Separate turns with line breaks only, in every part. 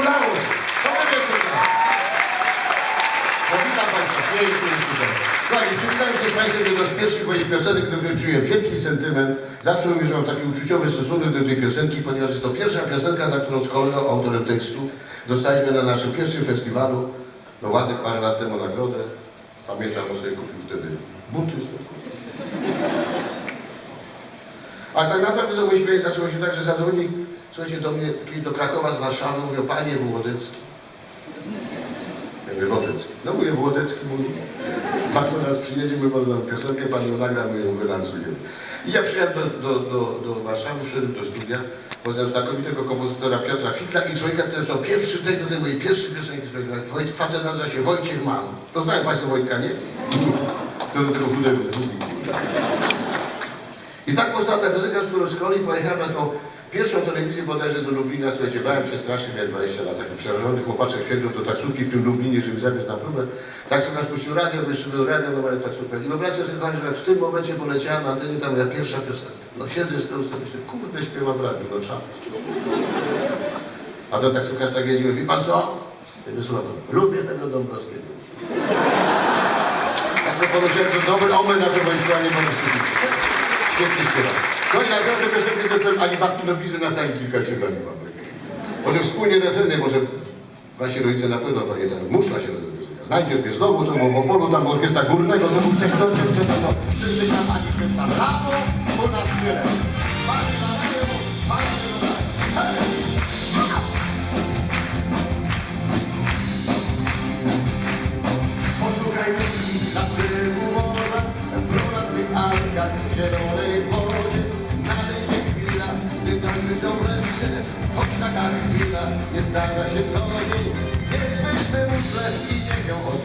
Się. Dobry wieczór. No witam Państwa, pięknie jest tutaj. Słuchajcie, przywitałem się z Państwem jedną z pierwszych moich piosenek, do której czuję wielki sentyment. Zawsze mówię, że mam taki uczuciowy stosunek do tej piosenki, ponieważ jest to pierwsza piosenka, za którą z kolegą, autorem tekstu, dostaliśmy na naszym pierwszym festiwalu, no ładnych parę lat temu nagrodę. Pamiętam, on sobie kupił wtedy buty. A tak naprawdę to mój śmiech zaczęło się tak, że zadzwoni, słuchajcie, do mnie kiedyś do Krakowa z Warszawy, mówią, panie Włodecki. Ja mówię. No mówię, Włodecki mówi. Pan do nas przyjedzie, my panu dam piosenkę, pan ją nagra, my ją wylansujemy. I ja przyjechałem do, do, do, do Warszawy, wszedłem do studia, poznałem znakomitego kompozytora Piotra Fikla i człowieka, który napisał pierwszy tekst do tej mojej pierwszej piosenki, Wojt, facet nazywa się Wojciech Mam. To znają Państwo Wojtka, nie? To do tego chudego mówi. I tak powstała ta piosenka, z którą z kolei pojechałem na swoją pierwszą telewizję bodajże do Lublina. Słuchajcie, bałem się strasznie, jak 20 lat, taki przerażony chłopaczek wsiadł do taksówki w tym Lublinie, żeby zabrać na próbę. Tak nas puścił radio, był radio, ale taksówka. I wyobraźcie sobie, że w tym momencie poleciała na antenie ta moja pierwsza piosenka. No siedzę z tyłu, myślę, kurde, śpiewa w no czas. A ten taksówkarz tak jedzie, mówi, pan co? Ja mówię, lubię tego Dąbrowskiego. Tak sobie pomyślałem, że dobry omen na to moje śpiewanie po prostu. Świetnie śpiewa. No i naprawdę piosenkę zespołem Ani Babki no widzę na sali kilka się bawiła. Może wspólnie refreny, może wasi rodzice na pewno pamiętają. Muszla się nazywa piosenka. Znajdziesz mnie znowu, znowu w Opolu, tam orkiestra górnego, znowu chcę kto cię przed to. Wszyscy tam Ani brawo, bo nas wiele. Algach, w zielonej wodzie. Nadejdzie chwila, gdy dążysz ją wreszcie, choć taka chwila nie zdarza się co dzień. Więc weź tę muszlę i ją osuszy,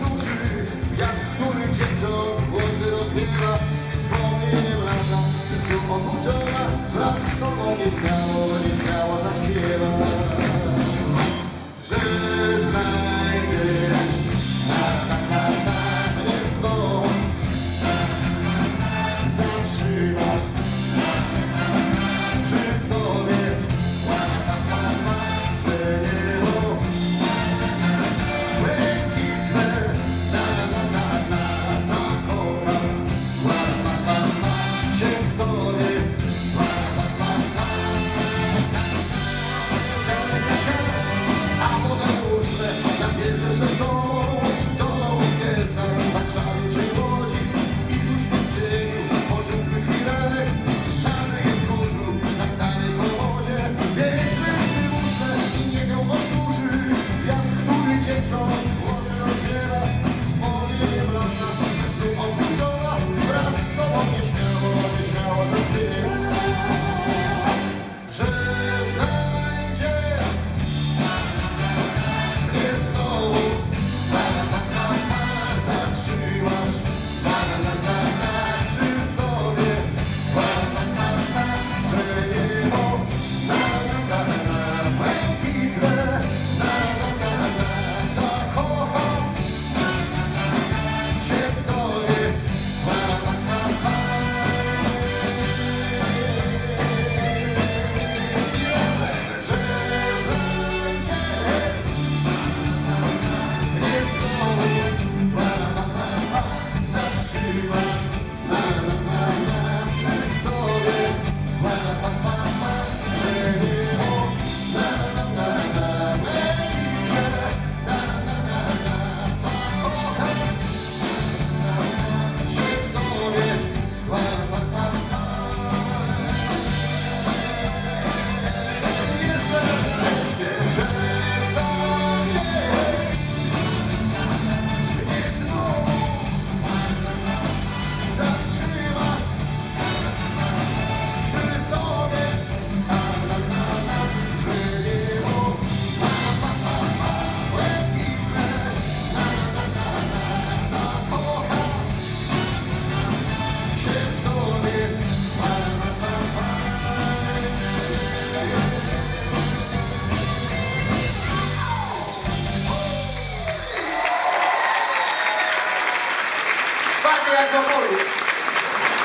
Panie Jakobowi,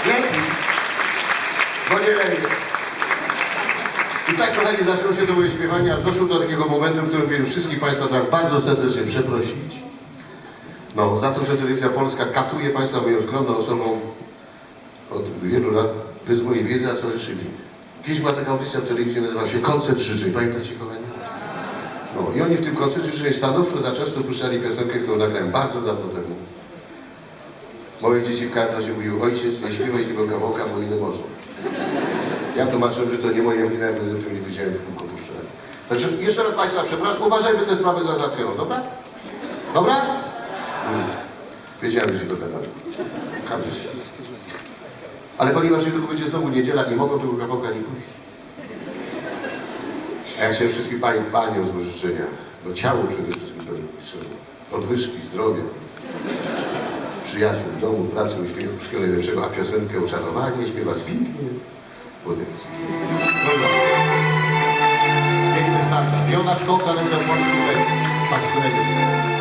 lepiej, bo nie lepiej. I tak, kochani, zaczęło się to moje śpiewanie, aż doszło do takiego momentu, w którym chciałem wszystkich Państwa teraz bardzo serdecznie przeprosić. No, za to, że Telewizja Polska katuje Państwa moją skromną osobą od wielu lat, bez mojej wiedzy, a co rzeczy winny. Kiedyś była taka audycja w telewizji, nazywała się Koncert Życzeń. Pamiętacie, kochani? No i oni w tym koncercie życzeń stanowczo za często puszczali piosenkę, którą nagrałem bardzo dawno temu. Moje dzieci w każdym razie mówiły, ojciec, nie śpiewaj tego kawałka, bo ile można. Ja tłumaczyłem, że to nie moja wina, bo o tym nie wiedziałem, tylko puszczałem. Także jeszcze raz Państwa przepraszam, uważajmy te sprawy za załatwioną, dobra? Dobra? Mm. Wiedziałem, że się dogadamy. Każdy się. Ale ponieważ niedługo będzie znowu niedziela, nie mogą tego kawałka nie puścić. A ja chciałem wszystkich Pani, Paniom złożyć życzenia, do ciału przede wszystkim życzenia, odwyżki, zdrowia, przyjaciół w domu pracy u szkoły najlepszego, a piosenkę Oczarowanie śpiewa Zbigniew Wodecki. Piękny standard. Jonasz Kowta, Nemzer Polski, Patrz,